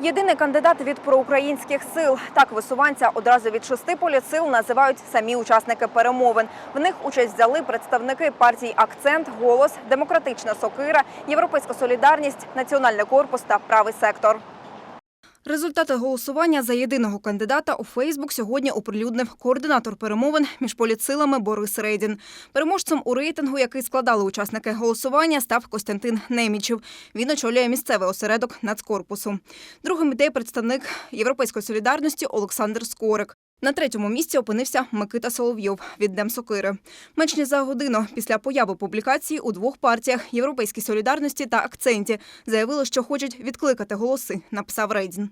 Єдиний кандидат від проукраїнських сил. Так висуванця одразу від шести політсил називають самі учасники перемовин. В них участь взяли представники партій Акцент, Голос, Демократична Сокира, Європейська Солідарність, Національний корпус та Правий сектор. Результати голосування за єдиного кандидата у Фейсбук сьогодні оприлюднив координатор перемовин між політсилами Борис Рейдін. Переможцем у рейтингу, який складали учасники голосування, став Костянтин Немічев. Він очолює місцевий осередок Нацкорпусу. Другим йде представник Європейської солідарності Олександр Скорик. На третьому місці опинився Микита Соловйов від Демсокири. Менш ніж за годину після появи публікації у двох партіях Європейській солідарності та акценті заявили, що хочуть відкликати голоси. Написав Рейдін.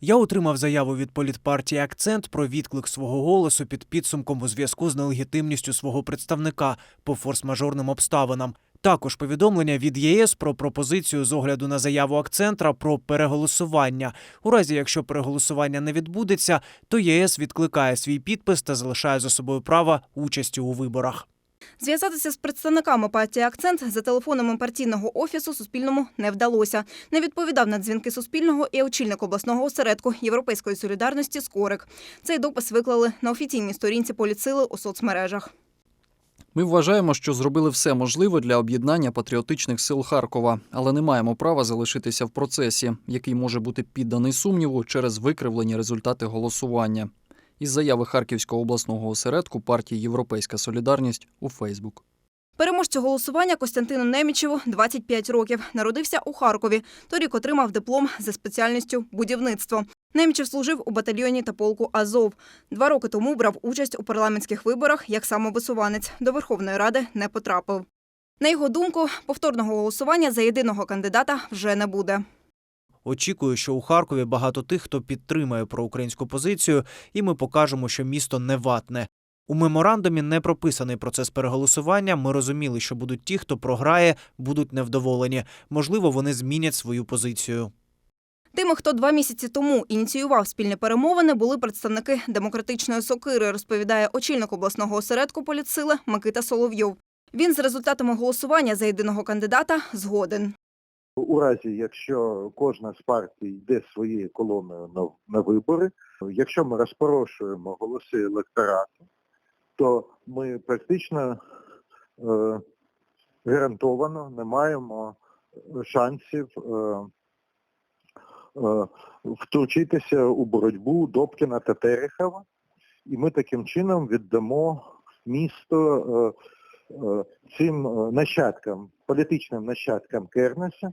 Я отримав заяву від політпартії Акцент про відклик свого голосу під підсумком у зв'язку з нелегітимністю свого представника по форс-мажорним обставинам. Також повідомлення від ЄС про пропозицію з огляду на заяву акцентра про переголосування. У разі, якщо переголосування не відбудеться, то ЄС відкликає свій підпис та залишає за собою право участі у виборах. Зв'язатися з представниками партії Акцент за телефонами партійного офісу Суспільному не вдалося. Не відповідав на дзвінки Суспільного і очільник обласного осередку Європейської солідарності Скорик. Цей допис виклали на офіційній сторінці поліцили у соцмережах. Ми вважаємо, що зробили все можливе для об'єднання патріотичних сил Харкова, але не маємо права залишитися в процесі, який може бути підданий сумніву через викривлені результати голосування. Із заяви Харківського обласного осередку партії Європейська Солідарність у Фейсбук. Переможцю голосування Костянтину Немічеву 25 років. Народився у Харкові. Торік отримав диплом за спеціальністю будівництво. Немічев служив у батальйоні та полку Азов. Два роки тому брав участь у парламентських виборах як самовисуванець. До Верховної Ради не потрапив. На його думку, повторного голосування за єдиного кандидата вже не буде. Очікую, що у Харкові багато тих, хто підтримує проукраїнську позицію, і ми покажемо, що місто не ватне. У меморандумі не прописаний процес переголосування. Ми розуміли, що будуть ті, хто програє, будуть невдоволені. Можливо, вони змінять свою позицію. Тими, хто два місяці тому ініціював спільні перемовини, були представники демократичної сокири, розповідає очільник обласного осередку політсили Микита Соловйов. Він з результатами голосування за єдиного кандидата згоден. У разі, якщо кожна з партій йде своєю колоною на, на вибори, якщо ми розпорошуємо голоси електорату, то ми практично е, гарантовано не маємо шансів е, втручитися у боротьбу Добкіна та Терехова, і ми таким чином віддамо місто е, е, цим е, нащадкам, політичним нащадкам Кернеса,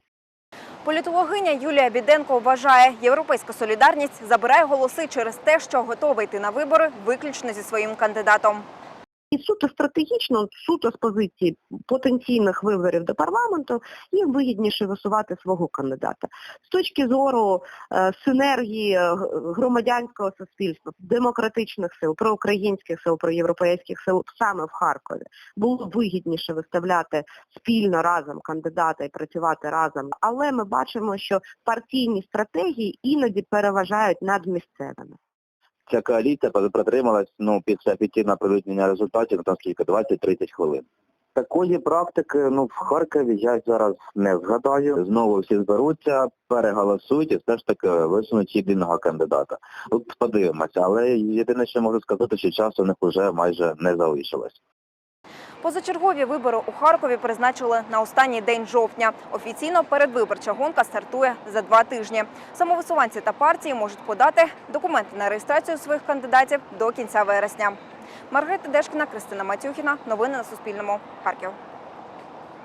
Політологиня Юлія Біденко вважає, європейська солідарність забирає голоси через те, що готова йти на вибори виключно зі своїм кандидатом. І суто стратегічно, суто з позиції потенційних виборів до парламенту, їм вигідніше висувати свого кандидата. З точки зору е, синергії е, громадянського суспільства, демократичних сил, проукраїнських сил, проєвропейських сил саме в Харкові, було вигідніше виставляти спільно разом кандидата і працювати разом. Але ми бачимо, що партійні стратегії іноді переважають над місцевими. Ця коаліція протрималась ну, після офіційного оприлюднення результатів там скільки 20-30 хвилин. Такої практики ну в Харкові я зараз не згадаю. Знову всі зберуться, переголосують і все ж таки висунуть єдиного кандидата. Тут подивимося, але єдине, що можу сказати, що часу у них вже майже не залишилось. Позачергові вибори у Харкові призначили на останній день жовтня. Офіційно передвиборча гонка стартує за два тижні. Самовисуванці та партії можуть подати документи на реєстрацію своїх кандидатів до кінця вересня. Маргарита Дешкіна, Кристина Матюхіна. Новини на Суспільному. Харків.